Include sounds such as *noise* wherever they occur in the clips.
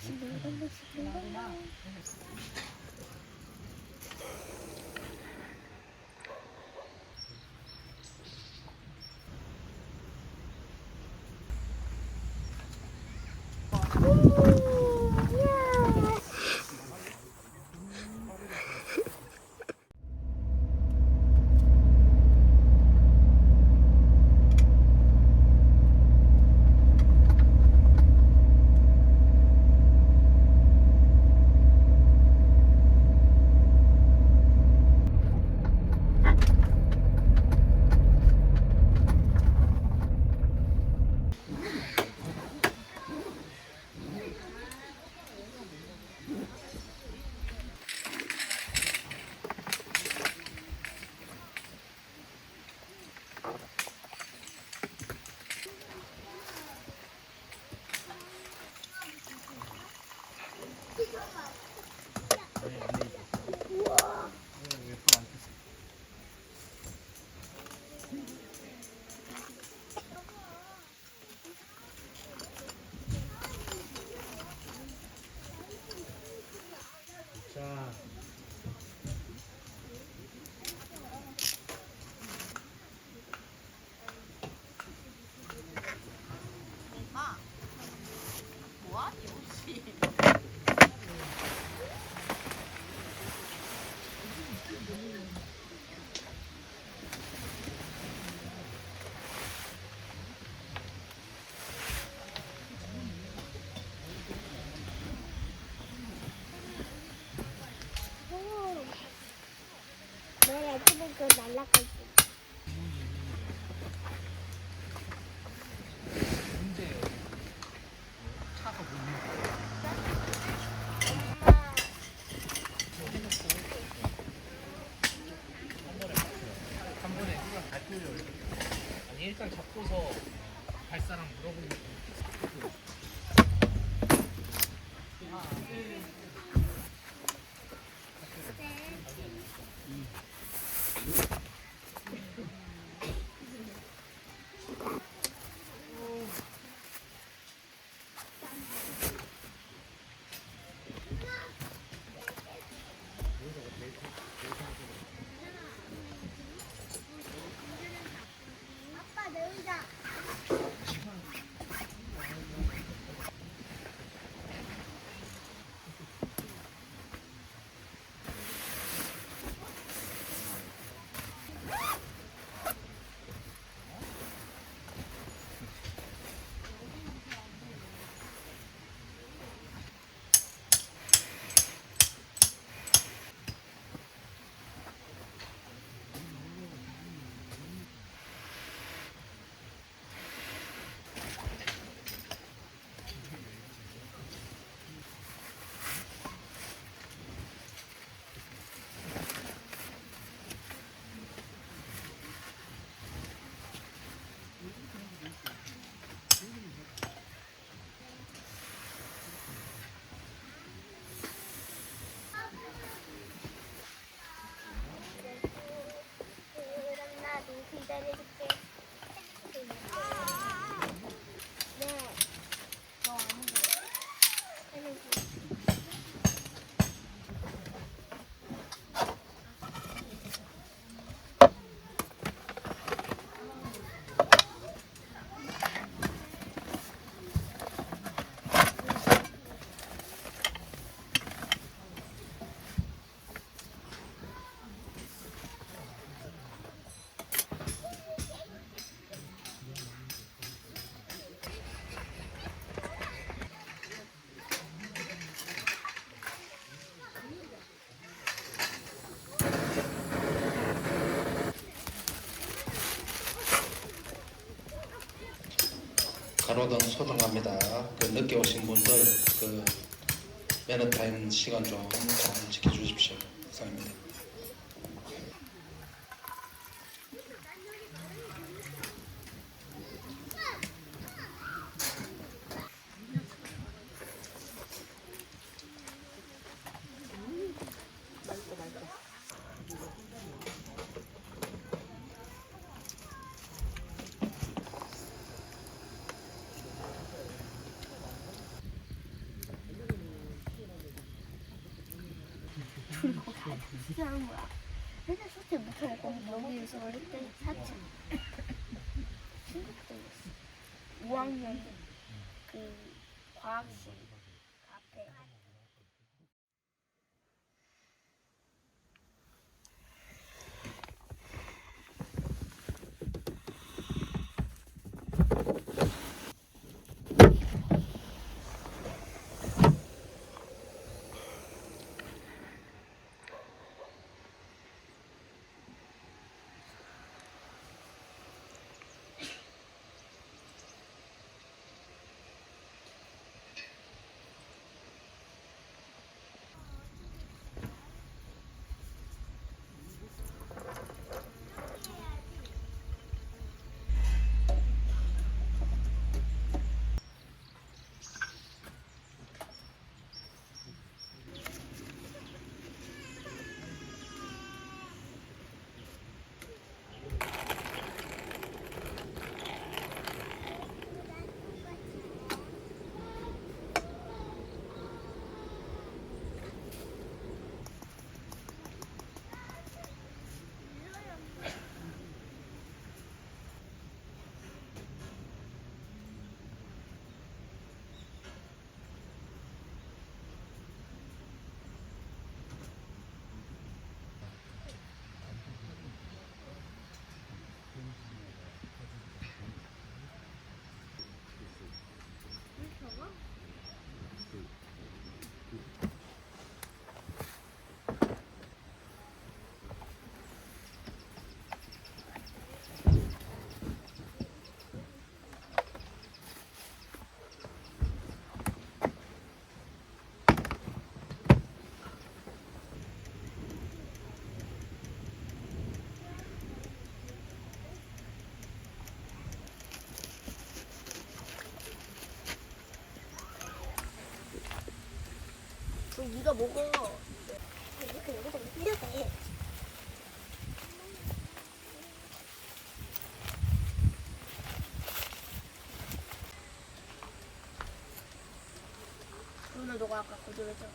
자, 잡고서 갈 사람 물어보는 거. 가로등 소등합니다. 그 늦게 오신 분들 그 매너 타임 시간 좀 잘 지켜주십시오. 이상입니다. 가는 거야. 맨날 소태 못하고 여기에서 어릴 때 사진 충격적이었어. 5학년 그 과학실 먹어. 이렇게 여기서 흘려서 해. 오늘 너가 아까 거절했잖아.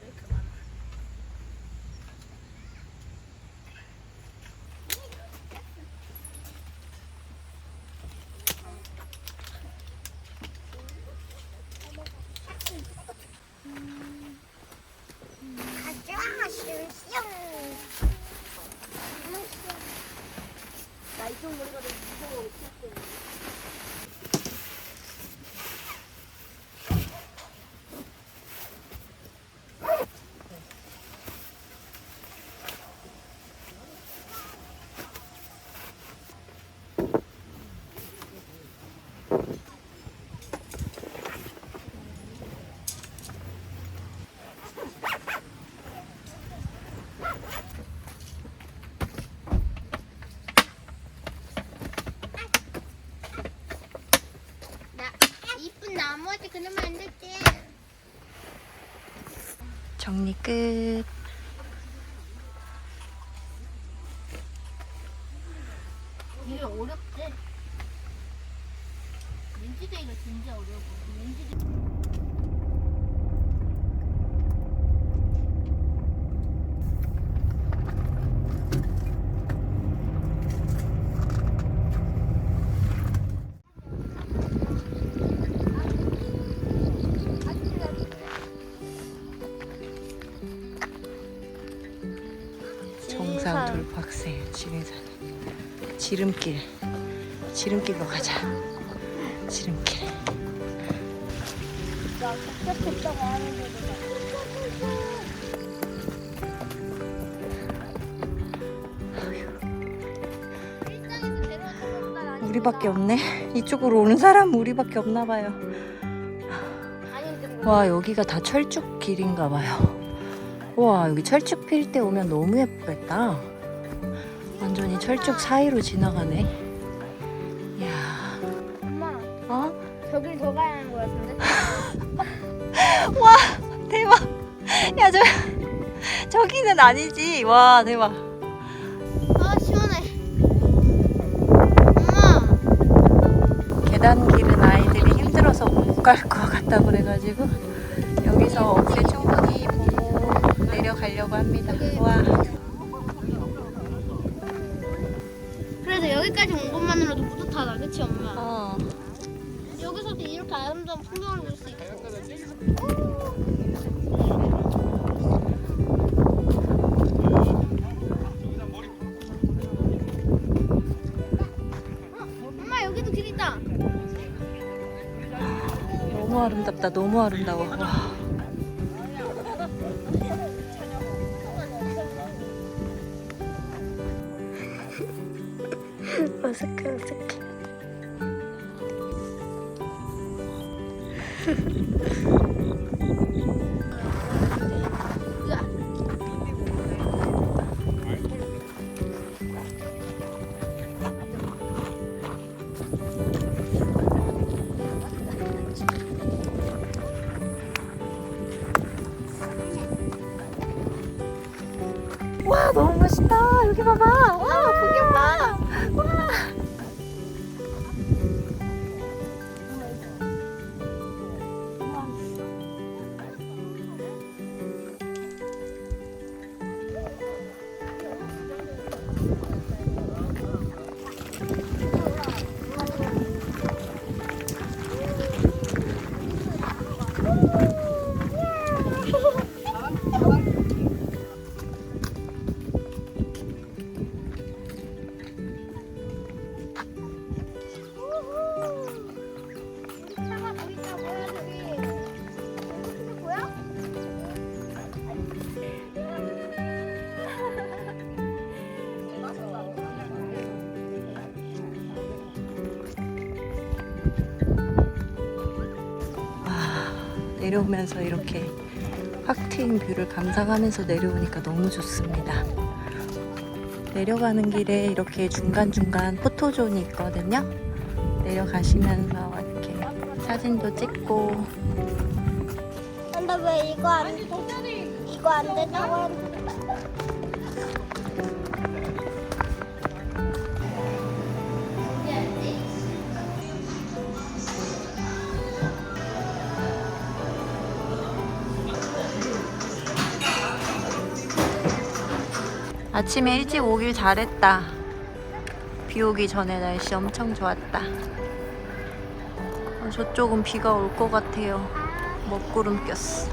왜 이렇게 많아? 가자, 슝슝. 나 이쪽 머리가 너무 무서워. 나 이쁜 나머지 그러면 안 됐지. 정리 끝. 이게 어렵대. 민지대기가 진짜 어려워. 민지대. 지름길. 지름길로 가자. 지름길. 나 것보다 나 우리밖에 없네. 이쪽으로 오는 사람 우리밖에 없나 봐요. 와 여기가 다 철쭉 길인가 봐요. 와 여기 철쭉 필 때 오면 너무 예쁘겠다. 철쭉 사이로 지나가네. 이야, 엄마 어? 저길 더 가야 하는 거 같은데? *laughs* 와 대박. 야 저 저기는 아니지. 와 대박. 아 시원해 엄마 계단길은 아이들이 힘들어서 못 갈 것 같다고 그래가지고 여기서 어깨 충분히 보고 내려가려고 갑니다. 와. 그래도 여기까지 온 것만으로도 뿌듯하다, 그치 엄마? 어. 여기서도 이렇게 아름다운 풍경을 볼 수. 어, 엄마 여기도 길 있다. 너무 아름답다. 너무 아름다워. 와. 어색 *laughs* 와 너무 멋있다. 여기 봐봐. 와 풍경 봐. 와. 내려오면서 이렇게 확 트인 뷰를 감상하면서 내려오니까 너무 좋습니다. 내려가는 길에 이렇게 중간중간 포토존이 있거든요. 내려가시면서 이렇게 사진도 찍고 근데 왜 이거 안 돼? 이거 안 된다고. 아침에 일찍 오길 잘했다. 비 오기 전에 날씨 엄청 좋았다. 어, 저쪽은 비가 올 것 같아요. 먹구름 꼈어.